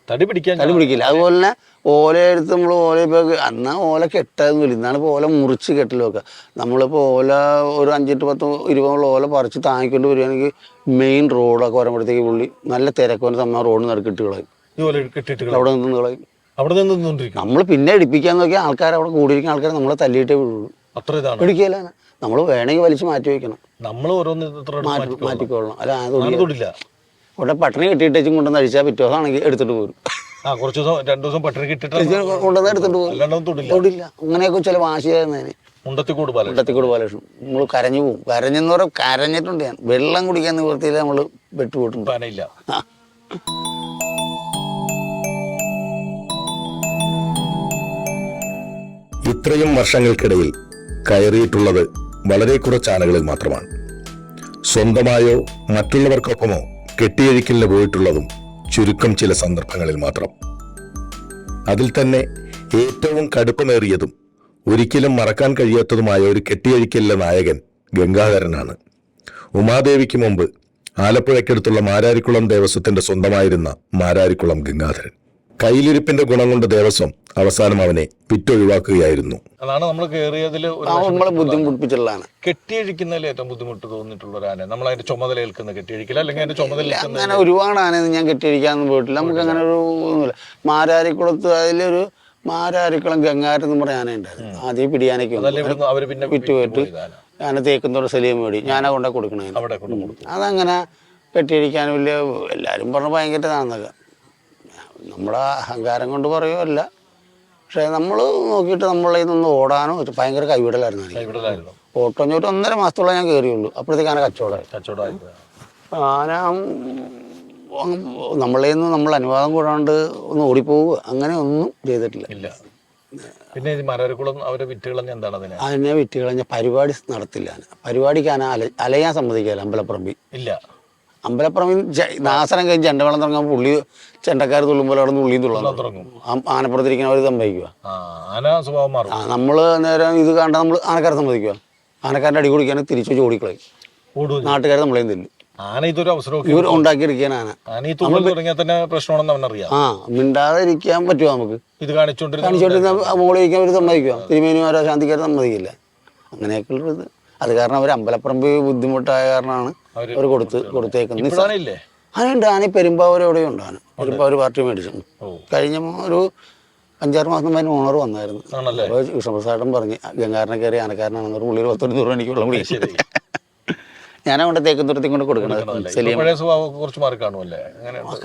തടി പിടിക്കാൻ തടി പിടിക്കില്ല. അതുപോലെ തന്നെ ഓല എടുത്ത് നമ്മൾ ഓല ഇപ്പോൾ അന്നാ ഓല കെട്ടതൊന്നുമില്ല ഇന്നാണ് ഇപ്പോൾ ഓല മുറിച്ച് കെട്ടലൊക്കെ. നമ്മളിപ്പോൾ ഓല ഒരു അഞ്ചെട്ട് പത്ത് ഇരുപതോളം ഓല പറിച്ച് താങ്ങിക്കൊണ്ട് വരികയാണെങ്കിൽ മെയിൻ റോഡൊക്കെ വരുമ്പോഴത്തേക്ക് പുള്ളി നല്ല തിരക്ക് തമ്മ റോഡ് റോഡിൽ കളയും ഇട്ട് കളയും. അവിടെ നിന്ന് കളയും. അവിടെ നിന്ന് നമ്മൾ പിന്നെ ഇടിപ്പിക്കാൻ നോക്കിയാൽ ആൾക്കാർ അവിടെ കൂടിയിരിക്കുന്ന ആൾക്കാർ നമ്മളെ തല്ലിയിട്ടേ വിടുള്ളൂ. അത്ര ഇതാണ്. പിടിക്കില്ല നമ്മൾ വേണമെങ്കിൽ വലിച്ചു മാറ്റി വെക്കണം. നമ്മൾ ഓരോന്ന്. മാറ്റിക്കൊള്ളണം അല്ല തൊടില്ല. ഇവിടെ പട്ടണി കെട്ടിയിട്ടേച്ചും കൊണ്ടുവന്ന് അഴിച്ചാൽ പിറ്റേ ദിവസം ആണെങ്കിൽ എടുത്തിട്ട് പോരും. ആ കുറച്ച് ദിവസം രണ്ടു ദിവസം പട്ടിണി കിട്ടിട്ട് കൊണ്ടുവന്ന് എടുത്തിട്ട് പോകും തൊടില്ല. അങ്ങനെയൊക്കെ ചില വാശിയായിരുന്നതിന്. മുണ്ടത്തിക്കൂട് പാലം മുണ്ടത്തിക്കൂട് ബാലകൃഷ്ണൻ. നമ്മൾ കരഞ്ഞു പോകും കരഞ്ഞെന്ന് പറയാം കരഞ്ഞിട്ടുണ്ട് ഞാൻ. വെള്ളം കുടിക്കാൻ നിവൃത്തിയില്ല നമ്മൾ വെട്ടുപോയിട്ടുണ്ട് പാനയില്ല. ആ. ഇത്രയും വർഷങ്ങൾക്കിടയിൽ കയറിയിട്ടുള്ളത് വളരെ കുറച്ച് ആനകളിൽ മാത്രമാണ്. സ്വന്തമായോ മറ്റുള്ളവർക്കൊപ്പമോ കെട്ടിയഴിക്കലിന് പോയിട്ടുള്ളതും ചുരുക്കം ചില സന്ദർഭങ്ങളിൽ മാത്രം. അതിൽ തന്നെ ഏറ്റവും കടുപ്പമേറിയതും ഒരിക്കലും മറക്കാൻ കഴിയാത്തതുമായ ഒരു കെട്ടിയഴിക്കലിലെ നായകൻ ഗംഗാധരനാണ്. ഉമാദേവിക്ക് മുമ്പ് ആലപ്പുഴയ്ക്കടുത്തുള്ള മാരാരിക്കുളം ദേവസ്വത്തിന്റെ സ്വന്തമായിരുന്ന മാരാരിക്കുളം ഗംഗാധരൻ. കയ്യിലിരിപ്പിന്റെ ഗുണം കൊണ്ട് ദേവസ്വം അവസാനം അവനെ പിറ്റൊഴിവാക്കുകയായിരുന്നു. അതാണ് നമ്മൾ കയറിയതിൽ നമ്മളെ വിഷമിച്ചിട്ടുള്ള ബുദ്ധിമുട്ടിപ്പിച്ചിട്ടുള്ളതാണ് കെട്ടിയഴിക്കുന്നതിൽ ഏറ്റവും ബുദ്ധിമുട്ട് തോന്നിയിട്ടുള്ള ഒരു ആന. നമ്മൾ അതിന്റെ ചുമതല ഏൽക്കുന്ന കെട്ടിയഴിക്കില്ല അല്ലെങ്കിൽ അതിന്റെ ചുമതല അങ്ങനെ ഒരുപാട് ആനയൊന്നും ഞാൻ കെട്ടിയിരിക്കാനൊന്നും പോയിട്ടില്ല. നമുക്ക് അങ്ങനെ ഒരു ഒന്നുമില്ല. മാരാരിക്കുളത്ത് അതിലൊരു മാരാരിക്കുളം ഗംഗാരം എന്ന് പറഞ്ഞ ആന ഉണ്ടായിരുന്നു ആദ്യം പിടിയാനയ്ക്ക് അവർ പിന്നെ വിറ്റ് പോയിട്ട് പോയത് ആന. ആന തേക്കുന്നോട് സലീം മേടി ഞാനാ കൊണ്ടേ കൊടുക്കണേ അവിടെ കൊണ്ട് കൊടുത്തു. അതങ്ങനെ കെട്ടിയിരിക്കാൻ വലിയ എല്ലാവരും പറഞ്ഞു ഭയങ്കര ഇതാണെന്നൊക്കെ നമ്മുടെ അഹങ്കാരം കൊണ്ട് പറയുമല്ല പക്ഷേ നമ്മൾ നോക്കിയിട്ട് നമ്മളെ നിന്ന് ഓടാനോ ഭയങ്കര കൈവിടലായിരുന്നു എനിക്ക്. ഓട്ടം ചോട്ട് ഒന്നര മാസത്തോളം ഞാൻ കയറിയുള്ളൂ അപ്പോഴത്തേക്ക് ആന കച്ചവടമായി. ആന നമ്മളെ നിന്ന് നമ്മൾ അനുവാദം കൂടാണ്ട് ഒന്ന് ഓടിപ്പോവുക. അങ്ങനെ ഒന്നും ചെയ്തിട്ടില്ല. പിന്നെ മരക്കുളം അവരെ വിറ്റുകളഞ്ഞ എന്താണ് അതിനെ? അതിനെ വിറ്റ് പരിപാടി നടത്തില്ല. പരിപാടിക്ക് ആന അല അലയാൻ സമ്മതിക്കില്ല അമ്പലപ്പുറമ്പിൽ. ഇല്ല. അമ്പലപ്പുറമിൽ നാസനം കഴിഞ്ഞ് ചെണ്ടവെള്ളം തുടങ്ങാൻ പുള്ളി ചെണ്ടക്കാർ തുള്ളുമ്പോൾ അവിടെ നിന്ന് ഉള്ളിയും തുള്ളാൻ തുടങ്ങും. ആനപ്പുറത്തിരിക്കുന്നവർ സമ്മതിക്കുക ആ ആന സ്വഭാവം മാറും. ആ നമ്മൾ നേരം ഇത് കണ്ട നമ്മൾ ആനക്കാരെ സമ്മതിക്കുക ആനക്കാരന്റെ അടി കുടിക്കാൻ തിരിച്ചു ചോടിക്കളയും നാട്ടുകാരെ നമ്മളെയും തല്ലും ആന ഇതൊരു ഇവർ ആന. ആന ഈ തുള്ളൽ തുടങ്ങിയാൽ തന്നെ പ്രശ്നമാണെന്ന് അവനറിയാം. ആ മിണ്ടാതെ ഇരിക്കാൻ പറ്റുമോ നമുക്ക്? ഇത് കാണിച്ചുകൊണ്ടിരുന്ന കാണിച്ചോണ്ടിരുന്ന മോളിൽ ഇരിക്കാൻ അവർ സമ്മതിക്കുക തിരുമേനിമാരോ ശാന്തിക്കാരോ സമ്മതിക്കില്ല. അത് കാരണം അവർ അമ്പലപ്പറമ്പ് ബുദ്ധിമുട്ടായ കാരണമാണ് അവർ കൊടുത്ത് കൊടുത്തേക്കുന്നത്. അങ്ങനെ ഡാനി ആനയുണ്ട്. ആന ഈ പെരുമ്പാവൂർ ഉണ്ട്. ആന പെരുമ്പാവൂർ പാർട്ടി മേടിച്ചു. കഴിഞ്ഞ ഒരു അഞ്ചാറ് മാസം മുന്നേ ഓണർ വന്നായിരുന്നു. അപ്പോൾ കൃഷ്ണപ്രസാദം പറഞ്ഞ് ഗംഗാരനെ കയറി ആനക്കാരനാണെന്ന് പുള്ളിയിൽ പത്തൊരു നൂറ് എനിക്ക് വെള്ളം കുടിച്ചു ഞാനവിടെ ഞാനാ കൊണ്ട് കൊണ്ട് കൊടുക്കണത്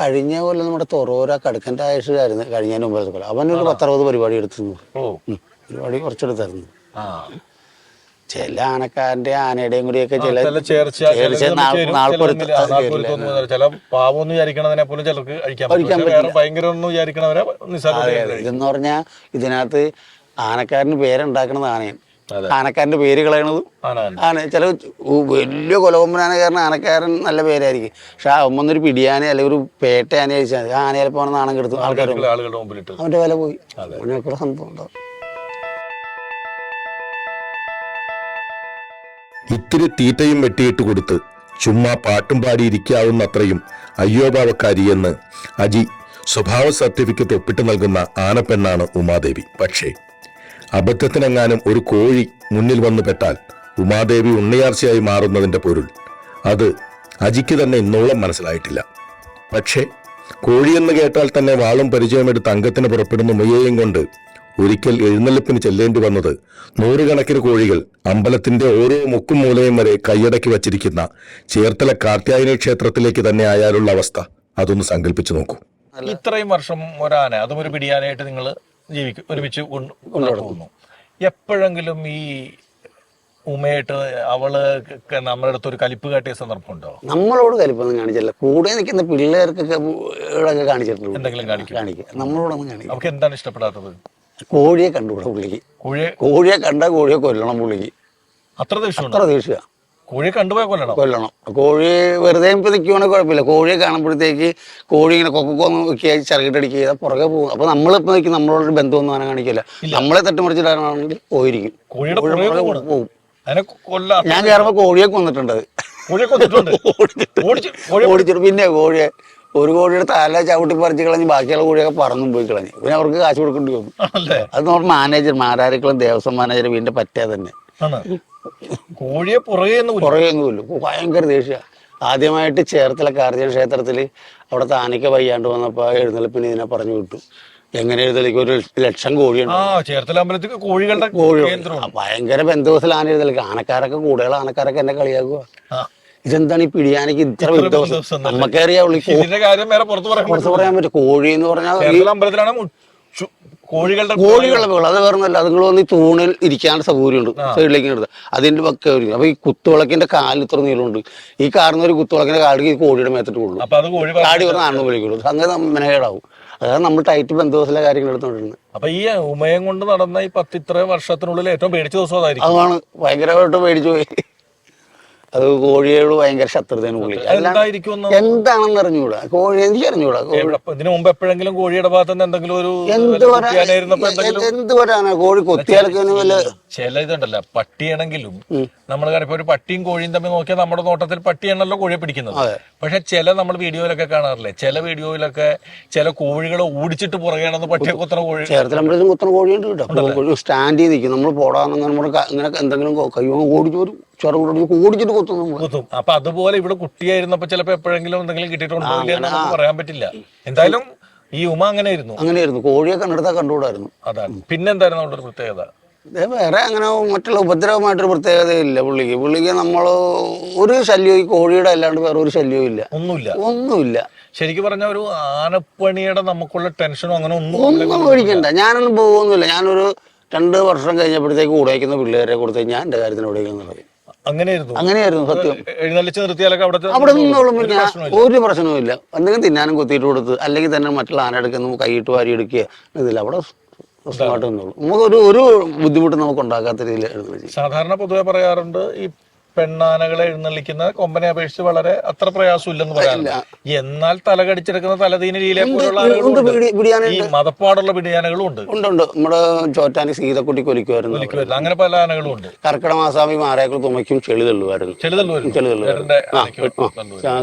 കഴിഞ്ഞ പോലെ നമ്മുടെ തൊറോര കടുക്കന്റെ ആയുഷായിരുന്നു കഴിഞ്ഞതിന് മുമ്പ് അവനൊരു പത്തറുപത് പരിപാടി എടുത്തിരുന്നു. പരിപാടി കുറച്ചെടുത്തായിരുന്നു. ചില ആനക്കാരന്റെ ആനയുടെയും കൂടിയൊക്കെ ചില ചില പാവം വിചാരിക്കണതിനെ പോലും ചിലർക്ക് ഭയങ്കര ഇതെന്ന് പറഞ്ഞാൽ ഇതിനകത്ത് ആനക്കാരന് പേരുണ്ടാക്കണത് ആനയാണ് ആനക്കാരന്റെ പേര് കളയണതും ആന ചില വലിയ കൊലകൊമ്പനാനക്കാരൻ ആനക്കാരൻ നല്ല പേരായിരിക്കും. പക്ഷെ ആ ഒന്നൊരു പിടിയാന അല്ലെങ്കിൽ ഒരു പേട്ട ആന അയച്ചാൽ ആ ആന ചിലപ്പോൾ നാണം കെടുത്തു ആൾക്കാർ അവന്റെ വില പോയി. അങ്ങനെയൊക്കെ സംഭവം ഉണ്ടാവും. ഇത്തിരി തീറ്റയും വെട്ടിയിട്ട് കൊടുത്ത് ചുമ്മാ പാട്ടും പാടിയിരിക്കാവുന്നത്രയും അയ്യോഭാവക്കാരിയെന്ന് അജി സ്വഭാവ സർട്ടിഫിക്കറ്റ് ഒപ്പിട്ട് നൽകുന്ന ആനപ്പെണ്ണാണ് ഉമാദേവി. പക്ഷേ അബദ്ധത്തിനെങ്ങാനും ഒരു കോഴി മുന്നിൽ വന്നു പെട്ടാൽ ഉമാദേവി ഉണ്ണിയാർച്ചയായി മാറുന്നതിന്റെ പൊരുൾ അത് അജിക്ക് തന്നെ ഇന്നോളം മനസ്സിലായിട്ടില്ല. പക്ഷേ കോഴിയെന്ന് കേട്ടാൽ തന്നെ വാളും പരിചയമെടുത്ത് അംഗത്തിന് പുറപ്പെടുന്ന മുയയും കൊണ്ട് ഒരിക്കൽ എഴുന്നള്ളിപ്പിന് ചെല്ലേണ്ടി വന്നത് നൂറുകണക്കിന് കോഴികൾ അമ്പലത്തിന്റെ ഓരോ മുക്കും മൂലയും വരെ കൈയടക്കി വച്ചിരിക്കുന്ന ചേർത്തല കാർത്യായനി ക്ഷേത്രത്തിലേക്ക് തന്നെ ആയാലുള്ള അവസ്ഥ അതൊന്ന് സങ്കല്പിച്ചു നോക്കൂ. ഇത്രയും വർഷം ഒരാന അതും ഒരു പിടിയാനായിട്ട് നിങ്ങൾ ജീവിക്കും ഒരുമിച്ച് കൊണ്ട് കൊണ്ടുപോകുന്നു എപ്പോഴെങ്കിലും ഈ ഉമയായിട്ട് അവൾ നമ്മുടെ അടുത്ത് ഒരു കലിപ്പ് കാട്ടിയ സന്ദർഭം ഉണ്ടോ നമ്മളോട് കലിപ്പൊന്നും കാണിച്ചില്ല. കൂടെ നിൽക്കുന്ന പിള്ളേർക്കൊക്കെ കാണിച്ചിട്ടുണ്ട് എന്തെങ്കിലും കാണിക്കും. കാണിക്കുക നമ്മളോടൊന്നും കാണിക്കുക അവർക്ക് എന്താണ് ഇഷ്ടപ്പെടാത്തത്? കോഴിയെ കണ്ടുകൂടെ പുള്ളിക്ക്. കോഴിയെ കോഴിയെ കണ്ട കോഴിയെ കൊല്ലണം പുള്ളിക്ക്. അത്ര അത്ര ദേഷ്യ. കോഴിയെ കണ്ടുപോയ കൊല്ലണം? കൊല്ലണം. കോഴി വെറുതെ ഇപ്പം നിൽക്കുവാണെങ്കിൽ കുഴപ്പമില്ല. കോഴിയെ കാണുമ്പോഴത്തേക്ക് കോഴി ഇങ്ങനെ കൊക്കൊന്ന് വെക്കുക ചിറകിട്ടടിക്കുക ചെയ്താൽ പുറകെ പോകും. അപ്പോൾ നമ്മളിപ്പോൾ നിൽക്കും നമ്മളോട് ബന്ധമൊന്നും അങ്ങനെ കാണിക്കില്ല. നമ്മളെ തട്ടിമറിച്ചിട്ടാണെങ്കിൽ പോയിരിക്കും. കോഴിയുടെ. പോകും. ഞാൻ കയറുമ്പോൾ കോഴിയെ കൊന്നിട്ടുണ്ട്. കോഴിയെ കൊന്നിട്ടുണ്ട്. ഓടിച്ചിട്ട്. പിന്നെ കോഴിയെ ഒരു കോടിയുടെ തല ചവിട്ടി പറിച്ച് കളഞ്ഞ് ബാക്കിയുള്ള കോഴിയൊക്കെ പറന്നും പോയി കളഞ്ഞ്. പിന്നെ അവർക്ക് കാശ് കൊടുക്കേണ്ടി വന്നു. അത് നമ്മുടെ മാനേജർ മാരാരിക്കുളം ദേവസ്വം മാനേജർ വീടിന്റെ പറ്റാ തന്നെ. കോഴിയെ പുറകെ. പുറകെ ഭയങ്കര ദേഷ്യ. ആദ്യമായിട്ട് ചേർത്തല കാർജന ക്ഷേത്രത്തിൽ അവിടെ താനിക്ക വയ്യാണ്ട് വന്നപ്പോൾ എഴുന്നള്ളിപ്പിന് ഇതിനെ പറഞ്ഞു വിട്ടു. എങ്ങനെ എഴുതലേക്ക് ഒരു ലക്ഷം കോഴിയുണ്ട്. കോഴികളുടെ കോഴി ഭയങ്കര ബന്ധുവസൽ ആന എഴുന്നള്ളിക്കും ആനക്കാരൊക്കെ കൂടുതൽ ആനക്കാരൊക്കെ എന്നെ കളിയാക്കുക. ഇതെന്താണ് ഈ പിടിയാനക്ക് ഇത്ര ദിവസം? നമുക്കറിയാവുള്ളൂ ഇതിന്റെ കാര്യം വേറെ പുറത്ത് പറയാൻ പറ്റും കോഴി എന്ന് പറഞ്ഞാൽ അമ്പലത്തിലാണ് കോഴികളുടെ കോഴികളുടെ ബഹളം അത് വേറൊന്നുമല്ല അതുങ്ങൾ വന്ന് ഈ തൂണിൽ ഇരിക്കാനുള്ള സൗകര്യമുണ്ട്. സൈഡിലേക്ക് എടുത്ത് അതിന്റെ പക്ക ഒരു അപ്പൊ ഈ കുത്തുവിളക്കിന്റെ കാലിൽ ഇത്ര നീളമുണ്ട്. ഈ കാണുന്ന ഒരു കുത്തുവിളക്കിന്റെ കാലിൽ ഈ കോഴിയുടെ മേത്തിട്ട് കൊള്ളു. കാടി പറഞ്ഞ ആണെന്ന് വിളിക്കുള്ളൂ അങ്ങനെ മെനകേടാവും അതാണ് നമ്മൾ ടൈറ്റ് ബന്ധുവസിലെ കാര്യങ്ങൾ എടുത്തോണ്ടിരുന്നത് അപ്പൊ ഈ ഉമയം കൊണ്ട് നടന്ന ഈ പത്തിത്ര വർഷത്തിനുള്ളിൽ ഏറ്റവും പേടിച്ച ദിവസം അതാണ് ഭയങ്കരമായിട്ട് പേടിച്ചു പോയി. അത് കോഴിയോട് ഭയങ്കര ശത്രുതയാണ് കോഴി എന്താണെന്ന് അറിഞ്ഞൂടാ? കോഴി എനിക്ക് അറിഞ്ഞൂടാ. കോഴി ഇതിനു മുമ്പ് എപ്പോഴെങ്കിലും കോഴിയുടെ ഭാഗത്ത് എന്തെങ്കിലും ഒരു എന്ത് വരാ എന്ത് വരാനാ? കോഴി കൊത്തിയാൽക്കുന്ന വല്ല ചില ഇതുണ്ടല്ല പട്ടിയാണെങ്കിലും നമ്മൾ ഇപ്പൊ ഒരു പട്ടിയും കോഴിയും തമ്മിൽ നോക്കിയാൽ നമ്മുടെ നോട്ടത്തിൽ പട്ടിയാണല്ലോ കോഴിയെ പിടിക്കുന്നത്. പക്ഷെ ചില നമ്മൾ വീഡിയോയിലൊക്കെ കാണാറില്ലേ? ചില വീഡിയോയിലൊക്കെ ചില കോഴികളെ ഓടിച്ചിട്ട് പുറകെയാണെന്ന് പട്ടിയെ കുത്തണ കോഴി ചേർത്തലമ്പലത്തിൽ കുത്തണ കോഴിയുണ്ട് കേട്ടോ. കോഴി സ്റ്റാൻഡ് ചെയ്ത് നിൽക്കും. നമ്മൾ പോടാന്ന് നമ്മൾ ഇങ്ങനെ എന്തെങ്കിലും കയ്യോ ഓടിച്ചു വരും. ചെറുകൂടി ഓടിച്ചിട്ട് കൊത്തുന്നു കുത്തും. അപ്പൊ അതുപോലെ ഇവിടെ കുട്ടിയായിരുന്നപ്പോ ചിലപ്പോ എപ്പോഴെങ്കിലും എന്തെങ്കിലും കിട്ടിയിട്ടുണ്ടോ നമുക്ക് പറയാൻ പറ്റില്ല. എന്തായാലും ഈ ഉമ അങ്ങനെ അങ്ങനെയായിരുന്നു. കോഴിയെ കണ്ടെടുത്താൽ കണ്ടുകൂടായിരുന്നു. അതാണ്. പിന്നെന്തായിരുന്നു അവിടെ ഒരു പ്രത്യേകത? വേറെ അങ്ങനെ മറ്റുള്ള ഉപദ്രവമായിട്ടൊരു പ്രത്യേകതയില്ല പുള്ളിക്ക്. പുള്ളിക്ക് നമ്മൾ ഒരു ശല്യവും ഈ കോഴിയുടെ അല്ലാണ്ട് വേറെ ഒരു ശല്യവും ഇല്ല. ഒന്നുമില്ല. ഒന്നുമില്ല. ശരിക്കും പറഞ്ഞ ഒരു ആനപ്പണിയുടെ നമുക്കുള്ള ടെൻഷനോ അങ്ങനെ ഒന്നും ഒന്നും പേടിക്കണ്ട. ഞാനൊന്നും പോകുന്നില്ല ഞാനൊരു രണ്ട് വർഷം കഴിഞ്ഞപ്പോഴത്തേക്ക് കൂടെ വയ്ക്കുന്ന പിള്ളേരെ കൊടുത്ത് ഞാൻ എന്റെ കാര്യത്തിന് നടക്കും അങ്ങനെയായിരുന്നു. അങ്ങനെയായിരുന്നു സത്യം. എഴുന്നള്ളിച്ച് നിർത്തിയാലൊക്കെ അവിടെ അവിടെ നിന്നോളും ഒരു പ്രശ്നവും ഇല്ല. എന്തെങ്കിലും തിന്നാനും കുത്തിയിട്ട് കൊടുത്ത് അല്ലെങ്കിൽ തന്നെ മറ്റുള്ള ആന എടുക്കുന്ന കൈയിട്ട് വാരി എടുക്കുക ഇതില്ല അവിടെ നിന്നോളും. നമുക്ക് ഒരു ഒരു ബുദ്ധിമുട്ട് നമുക്ക് ഉണ്ടാക്കാത്ത രീതിയിൽ സാധാരണ പൊതുവെ പറയാറുണ്ട് ഈ പെണ്ണാനകളെ എഴുന്നള്ളിക്കുന്ന കൊമ്പനെ അപേക്ഷിച്ച് വളരെ അത്ര പ്രയാസം ഇല്ലെന്ന് പറയാറില്ല എന്നാൽ തലകടിച്ചെടുക്കുന്ന തലതീന രീതിയിലെ പോലുള്ള ഈ മതപ്പാടുള്ള പിടിയാനകളും ഉണ്ട്. ഉണ്ട് ഉണ്ട്. നമ്മുടെ ചോറ്റാനി സീതക്കുട്ടി കൊലിക്കുമായിരുന്നു അങ്ങനെ പല ആനകളും ഉണ്ട്. കർക്കിട മാസാമി മാറേക്കൾ തുമയ്ക്കും ചെളി തള്ളുമായിരുന്നു ചെളി തള്ളുമായിരുന്നു തള്ളുവരും. ആ,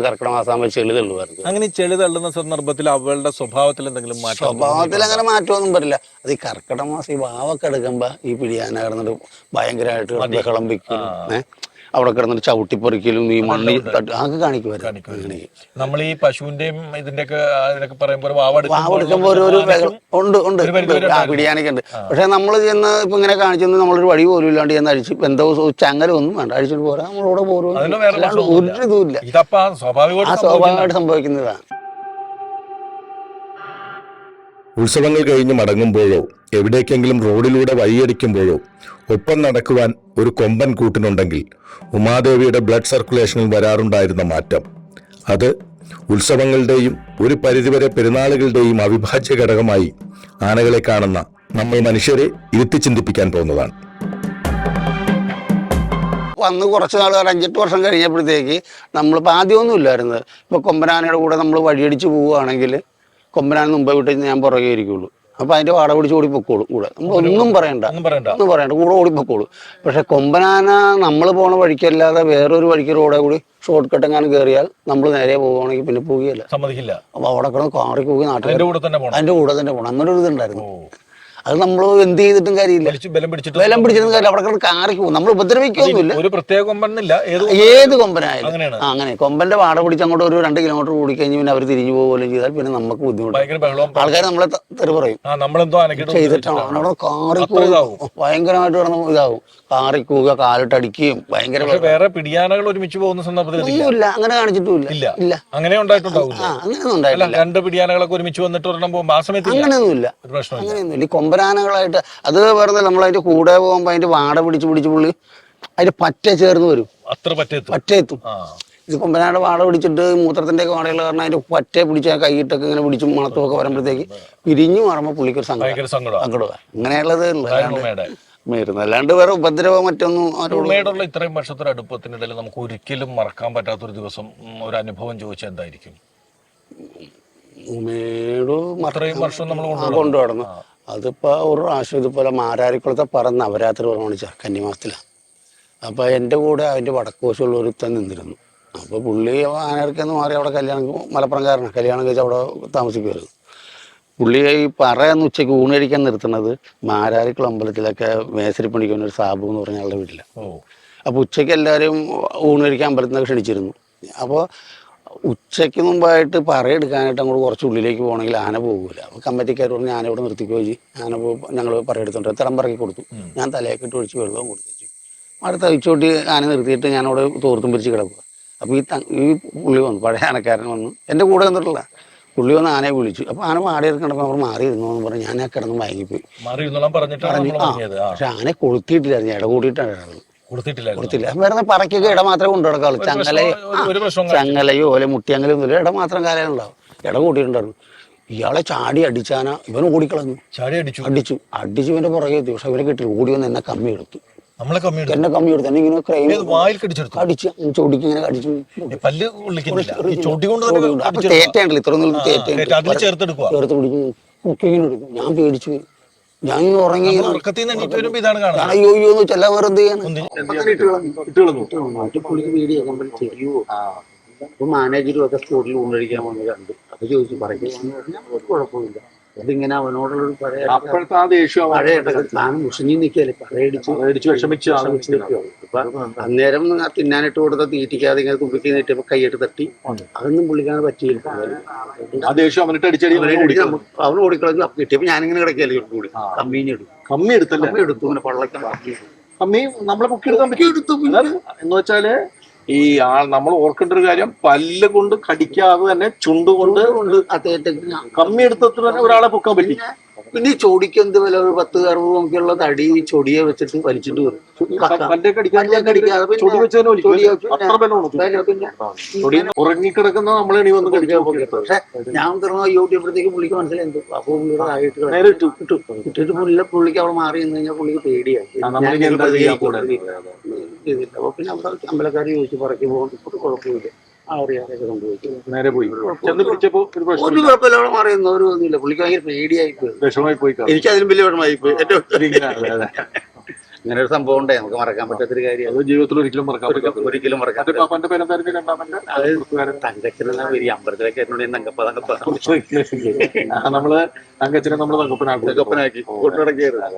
കർക്കിടക ചെളി തള്ളുമായിരുന്നു അങ്ങനെ ചെളി തള്ളുന്ന സന്ദർഭത്തിൽ അവളുടെ സ്വഭാവത്തിൽ എന്തെങ്കിലും മാറ്റം സ്വഭാവത്തിൽ അങ്ങനെ മാറ്റമൊന്നും വരില്ല. അത് ഈ കർക്കിടക മാസം ഈ വാവൊക്കെ എടുക്കുമ്പോ ഈ പിടിയാന കിടന്നിട്ട് ഭയങ്കരമായിട്ട് ഏഹ് അവിടെ കിടന്നിട്ട് ചവിട്ടിപ്പറിക്കലും ഈ മണ്ണി അതൊക്കെ കാണിക്കുമായിരുന്നു. നമ്മൾ ഈ പശുവിന്റെയും ഇതിന്റെ അതിനൊക്കെ പറയുമ്പോൾ ഒരു ഉണ്ട് ഉണ്ട്. പിടിയാനൊക്കെ ഉണ്ട് പക്ഷെ നമ്മൾ ചെന്ന് ഇപ്പൊ ഇങ്ങനെ കാണിച്ചെന്ന് നമ്മളൊരു വഴി പോലും ഇല്ലാണ്ട് ചെന്ന് അഴിച്ച് എന്തോ ചങ്ങല ഒന്നും വേണ്ട. അഴിച്ചിട്ട് പോരാ. നമ്മളിവിടെ പോരും ഒരു ഇതുമില്ല. ഇല്ല ആ സ്വാഭാവികമായിട്ട് സംഭവിക്കുന്നതാണ്. ഉത്സവങ്ങൾ കഴിഞ്ഞ് മടങ്ങുമ്പോഴോ എവിടേക്കെങ്കിലും റോഡിലൂടെ വഴിയടിക്കുമ്പോഴോ ഒപ്പം നടക്കുവാൻ ഒരു കൊമ്പൻ കൂട്ടിനുണ്ടെങ്കിൽ ഉമാദേവിയുടെ ബ്ലഡ് സർക്കുലേഷനിൽ വരാറുണ്ടായിരുന്ന മാറ്റം. അത് ഉത്സവങ്ങളുടെയും ഒരു പരിധിവരെ പെരുന്നാളുകളുടെയും അവിഭാജ്യ ഘടകമായി ആനകളെ കാണുന്ന നമ്മൾ മനുഷ്യരെ ഇരുത്തി ചിന്തിപ്പിക്കാൻ പോകുന്നതാണ്. വന്ന് കുറച്ച് നാൾ ഒരു അഞ്ചെട്ട് വർഷം കഴിഞ്ഞപ്പോഴത്തേക്ക് നമ്മളിപ്പോൾ ആദ്യമൊന്നും ഇല്ലായിരുന്നു. ഇപ്പോൾ കൊമ്പനാനയുടെ കൂടെ നമ്മൾ വഴിയടിച്ച് പോവുകയാണെങ്കിൽ കൊമ്പനാന മുമ്പേ വിട്ട് ഞാൻ പുറകെ ഇരിക്കുള്ളൂ. അപ്പൊ അതിന്റെ വാട പിടിച്ച് ഓടി പൊക്കോളും കൂടെ. നമ്മൾ ഒന്നും പറയണ്ട. ഒന്നും പറയണ്ട. കൂടെ ഓടി പൊക്കോളൂ. പക്ഷെ കൊമ്പനാന നമ്മൾ പോണ വഴിക്കല്ലാതെ വേറൊരു വഴിക്ക് റോഡെ കൂടി ഷോർട്ട് കട്ട് എങ്ങാനും കയറിയാൽ നമ്മൾ നേരെ പോവുകയാണെങ്കിൽ പിന്നെ പോവുകയല്ല സമ്മതിക്കില്ല. അപ്പൊ അവിടെ കിടന്ന് കാറി പോയി നാട്ടിൽ അതിന്റെ കൂടെ തന്നെ പോകണം അങ്ങനെ ഒരു ഇതുണ്ടായിരുന്നു. അത് നമ്മൾ എന്ത് ചെയ്തിട്ടും കാര്യമില്ല. ബലം പിടിച്ചിട്ട് വിലം പിടിച്ചിട്ടും കാര്യമില്ല. അവിടെ കിടന്ന് കാറി പോകും. നമ്മൾ ഉപദ്രവിക്കൊന്നുമില്ല ഒരു പ്രത്യേക കൊമ്പന്നില്ല. ഏത് കൊമ്പനായാലും. അങ്ങനെ. കൊമ്പന്റെ വാട പിടിച്ച് അങ്ങോട്ട് ഒരു രണ്ട് കിലോമീറ്റർ കൂടി കഴിഞ്ഞ് പിന്നെ അവർ തിരിഞ്ഞു പോകുമല്ലോ ചെയ്താൽ പിന്നെ നമുക്ക് ബഹളവും ആൾക്കാർ നമ്മളെ തെറി പറയും. ചെയ്തിട്ടാണ്? അവിടെ കാറി. ഭയങ്കരമായിട്ട് കിടന്ന് ഇതാവും. കാറി കൂക കാലിട്ടടിക്കുകയും ഭയങ്കര വേറെ പിടിയാനകൾ ഒരുമിച്ച് പോകുന്ന സന്ദർഭത്തിൽ. ഒന്നുമില്ല. അങ്ങനെ കാണിച്ചിട്ടില്ല ഇല്ല. ഇല്ല. അങ്ങനെ ഉണ്ടായിട്ടുണ്ടാവില്ല. ആ അങ്ങനെയൊന്നും അല്ല ഉണ്ടായിട്ടില്ല രണ്ട് പിടിയാനകളൊക്കെ ഒരുമിച്ച് വന്നിട്ട് ഒരെണ്ണം പോകുമ്പോൾ ആ സമയത്ത് അങ്ങനെയൊന്നുമില്ല. അങ്ങനെയൊന്നുമില്ല. ഈ കൊമ്പനാനകളായിട്ട് അത് പറഞ്ഞാൽ നമ്മൾ അതിന്റെ കൂടെ പോകുമ്പോൾ അതിന്റെ വാട പിടിച്ച് പിടിച്ച് പുള്ളി അതിന്റെ പറ്റ ചേർന്ന് വരും. അത്ര പറ്റെത്തും ഇത് കൊമ്പനാട് വാട പിടിച്ചിട്ട് മൂത്രത്തിന്റെ ഒക്കെ വാടകൾ കാരണം അതിന്റെ പറ്റ പിടിച്ച് ആ കൈയിട്ടൊക്കെ ഇങ്ങനെ പിടിച്ചും മണത്തും ഒക്കെ വരുമ്പോഴത്തേക്ക് പിരിഞ്ഞു മാറുമ്പോൾ പുള്ളിക്കൊരു സങ്കടം. സങ്കടം അങ്ങനെയുള്ളത്. അല്ലാണ്ട് ഉമ്മയുടെ. മരുന്ന് അല്ലാണ്ട് വേറെ ഉപദ്രവം മറ്റൊന്നും ഉമ്മയോടുള്ള ഇത്രയും വർഷത്തെ ഒരു അടുപ്പത്തിനിടയിൽ നമുക്ക് ഒരിക്കലും മറക്കാൻ പറ്റാത്തൊരു ദിവസം ഒരു അനുഭവം ചോദിച്ചാൽ എന്തായിരിക്കും? ഉമ്മയോട് വർഷം നമ്മൾ ആ. കൊണ്ടു നടന്നു അതിപ്പോ ഒരു പ്രാവശ്യം ഇതുപോലെ മാരാരിക്കുളത്തെ പറന്ന് നവരാത്രി പ്രമാണിച്ച കന്നിമാസത്തിലാണ് അപ്പൊ എന്റെ കൂടെ അതിന്റെ വടക്കുവശമുള്ള ഒരുത്തൻ നിന്നിരുന്നു. അപ്പൊ പുള്ളി ആനർക്കെന്ന് മാറി അവിടെ കല്യാണം മലപ്പുറംകാരനാണ് കല്യാണം കഴിച്ച് അവിടെ താമസിക്കുമായിരുന്നു പുള്ളി ഈ പറയെന്ന് ഉച്ചയ്ക്ക് ഊണിയടിക്കാൻ നിർത്തുന്നത് മാരാരിക്കുളം അമ്പലത്തിലൊക്കെ മേസരി പണിക്കുന്ന ഒരു സാബു എന്ന് പറഞ്ഞ ആളുടെ വീട്ടിലാണ് ഓ. അപ്പോൾ ഉച്ചയ്ക്ക് എല്ലാവരും ഊണിയടിക്കാൻ അമ്പലത്തിൽ അമ്പലത്തിൽ ക്ഷണിച്ചിരുന്നു. അപ്പോൾ ഉച്ചയ്ക്ക് മുമ്പായിട്ട് പറയെടുക്കാനായിട്ട് അങ്ങോട്ട് കുറച്ച് ഉള്ളിലേക്ക് പോകണമെങ്കിൽ ആന പോകില്ല അപ്പോൾ കമ്മിറ്റിക്കാർ പറഞ്ഞു ആന ഇവിടെ നിർത്തിക്കോ ജി ആന പോ ഞങ്ങൾ പറയെടുത്തോണ്ട് തരം പറക്കി കൊടുത്തു. ഞാൻ തലയൊക്കെ ഇട്ട് ഒഴിച്ച് വെള്ളവും കൊടുത്തു അടുത്ത അഴിച്ചോട്ടി ആന നിർത്തിയിട്ട് ഞാൻ അവിടെ തോർത്തും പിരിച്ച് കിടക്കുക. അപ്പോൾ ഈ ഈ പുള്ളി വന്നു പഴയ ആനക്കാരൻ വന്നു. എന്റെ കൂടെ വന്നിട്ടില്ല. പുള്ളി വന്ന് ആനയെ വിളിച്ചു. അപ്പോൾ ആന മാടി ഇറക്കണ്ടപ്പോൾ അവർ മാറിയിരുന്നു എന്ന് പറഞ്ഞു ഞാൻ ആ കിടന്ന് വാങ്ങിപ്പോയി പക്ഷെ ആനയെ കൊളുത്തിയിട്ടില്ലായിരുന്നു. ഇട കൂട്ടിയിട്ടാണ് കൊടുത്തിട്ടില്ലായിരുന്നു കൊടുത്തില്ല. വെറുതെ പറക്കൊക്കെ ഇട മാത്രമേ കൊണ്ടുനടക്കാവുള്ളൂ ചങ്ങലയോ ചങ്ങലയോ അല്ലെ മുട്ടിയങ്ങലോ ഒന്നുമില്ല. ഇട മാത്രം കാലങ്ങളുണ്ടാവും. ഇട കൂട്ടിയിട്ടുണ്ടായിരുന്നു. ഇയാളെ ചാടി അടിച്ചാന ഇവൻ ഓടിക്കളഞ്ഞു. ചാടി അടിച്ചു. അടിച്ചു. അടിച്ചു ഇവന്റെ പുറകെ എത്തി. പക്ഷെ ഇവരെ കിട്ടി ഓടി വന്ന് എന്നെ കമ്മി എടുത്തു. നമ്മളെ കമ്മി എന്നെ കമ്മി എടുത്തു. എന്നെ ഇങ്ങനെ ക്രൈം വായിൽ കടിച്ചെടുത്തു. ചൊടിക്ക് ഇങ്ങനെ കടിച്ചു പല്ല് തേറ്റയുണ്ടല്ലോ ഇത്ര. ചേർത്ത് പിടിക്കും എടുക്കും. ഞാൻ പേടിച്ചു. ഞാൻ ഉറങ്ങി ഉറക്കത്തിൽ നിന്ന് വരുമ്പോ ഇതാണ് കാണുന്നത്. അയ്യോ അയ്യോ എന്ന് വേറെ എന്ത് ചെയ്യാൻ? മാനേജരും ഒക്കെ സ്കൂളിൽ ഊണഴിക്കാൻ വന്ന് കണ്ടു. അത് ചോദിച്ചു കുഴപ്പമില്ല. അതിങ്ങനെ അവനോടുള്ളൊരു പഴയ അപ്പോഴത്തെ ആ ദേഷ്യം പഴയ താൻ മുഷിഞ്ഞി നിൽക്കല്ലേ പഴയടിച്ചു വിഷമിച്ച് അന്നേരം ആ തിന്നാനിട്ട് കൊടുത്ത തീറ്റിക്കാതെ ഇങ്ങനെ തുമ്പിക്ക് നീട്ടിയപ്പോ കൈയിട്ട് തട്ടി. അതൊന്നും പുള്ളിക്കാണ് പറ്റിയില്ല. ആ. ദേഷ്യം അവനിട്ട് അടിച്ചടി അവനെ അവൻ ഓടിക്കളഞ്ഞു. അപ്പൊ കിട്ടിയപ്പോ ഞാനിങ്ങനെ കിടക്കല്ലേ കൂടി. കമ്മീഞ്ഞ് എടുക്കും കമ്മി എടുത്തല്ലേ? കമ്മി എടുത്തു. ഇങ്ങനെ പള്ളക്കാൻ കമ്മി നമ്മളെ പൊക്കി എടുക്കാൻ പറ്റി എന്ന് വെച്ചാൽ ഈ ആ നമ്മൾ ഓർക്കേണ്ട ഒരു കാര്യം പല്ല് കൊണ്ട് കടിക്കാതെ തന്നെ ചുണ്ടുകൊണ്ട് കമ്മി എടുത്തിട്ട് തന്നെ ഒരാളെ പൊക്കാൻ പറ്റി. പിന്നെ ഈ ചൊടിക്ക് എന്ത് വില? ഒരു പത്ത് അറുപത് നോക്കിയുള്ള തടി ഈ ചൊടിയെ വെച്ചിട്ട് വലിച്ചിട്ട് വരും ഉറങ്ങിക്കിടക്കുന്ന നമ്മളെ എണി വന്ന് കടിക്കാൻ പക്ഷെ ഞാൻ തുറന്ന യൂട്യൂബിലേക്ക് പുള്ളിക്ക് മനസ്സിലായി എന്ത്? അപ്പൊ പുള്ളിയുടെ ആയിട്ട് ഇട്ടിട്ട് പുള്ളിക്ക് അവിടെ മാറി നിന്ന് കഴിഞ്ഞാൽ പുള്ളിക്ക് പേടിയായി. ഇതില്ല അപ്പൊ പിന്നെ അവിടെ അമ്പലക്കാർ ചോദിച്ചു പറക്കി പോകുന്നു ഒരു കുഴപ്പമില്ല. ആ അറിയാതൊക്കെ കൊണ്ടുപോയി നേരെ പോയി. ചെന്ന് പിടിച്ചപ്പോൾ ഒരു ഒരു കുഴപ്പമില്ല. അവിടെ മാറി നിന്നു ഒരു ഒന്നുമില്ല പുള്ളിക്ക് ഭയങ്കര പേടിയായി പോയി. വിഷമായി പോയി. എനിക്ക് അതിലും വലിയ വിഷമായി പോയി. ഏറ്റവും. ഇങ്ങനെ ഒരു സംഭവം ഉണ്ടേ. നമുക്ക് മറക്കാൻ പറ്റാത്തൊരു കാര്യം അത് ജീവിതത്തിൽ ഒരിക്കലും മറക്കാൻ ഒരിക്കലും മറക്കാൻ തങ്കച്ചനെന്നാ പേര് അമ്പലത്തിലേക്ക് തങ്കപ്പ തങ്കപ്പ. നമ്മൾ തങ്കച്ചിനെ നമ്മൾ തങ്കപ്പനാക്കി. തങ്കപ്പനാക്കി. കൊണ്ടുനടക്കുകയായിരുന്നു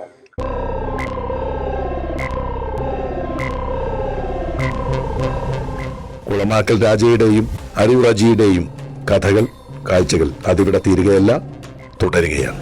കുളമാക്കൽ രാജയുടെയും അരൂർ കഥകൾ കാഴ്ചകൾ അതിവിടെ തീരുകയല്ല തുടരുകയാണ്.